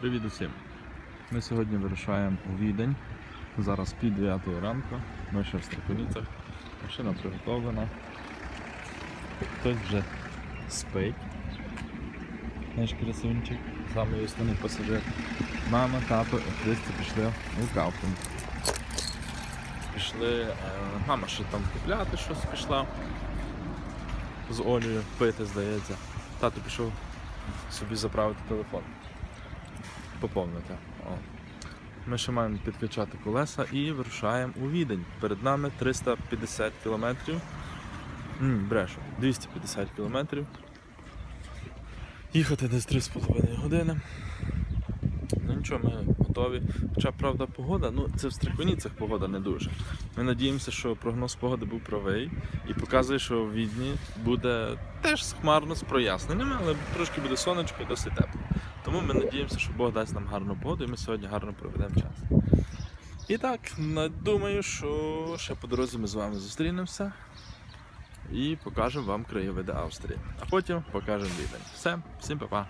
Привіт усім! Ми сьогодні вирушаємо у Відень. Зараз пів 9 ранку. Ми ще в Страконіцях. Машина приготовлена. Хтось вже спить. Наш красунчик. Самий основний пасажир. Мама, тато і Христі пішли у Кауфлінг. Пішли. е, Мама ще там купляти щось пішла. З Олею пити, здається. Тато пішов собі заправити телефон поповнити. О. Ми ще маємо підкачати колеса і вирушаємо у Відень. Перед нами 350 кілометрів. М, Брешу, 250 кілометрів. Їхати десь 3,5 години. Ну нічого, ми готові. Хоча, правда, погода, ну це в Стриконіцях погода не дуже. Ми надіємося, що прогноз погоди був правий і показує, що в Відні буде теж хмарно з проясненнями, але трошки буде сонечко і досить тепло. Тому ми надіємося, що Бог дасть нам гарну погоду і ми сьогодні гарно проведемо час. І так, думаю, що ще по дорозі ми з вами зустрінемося і покажемо вам краєвиди Австрії. А потім покажемо Відень. Все, всім па-па.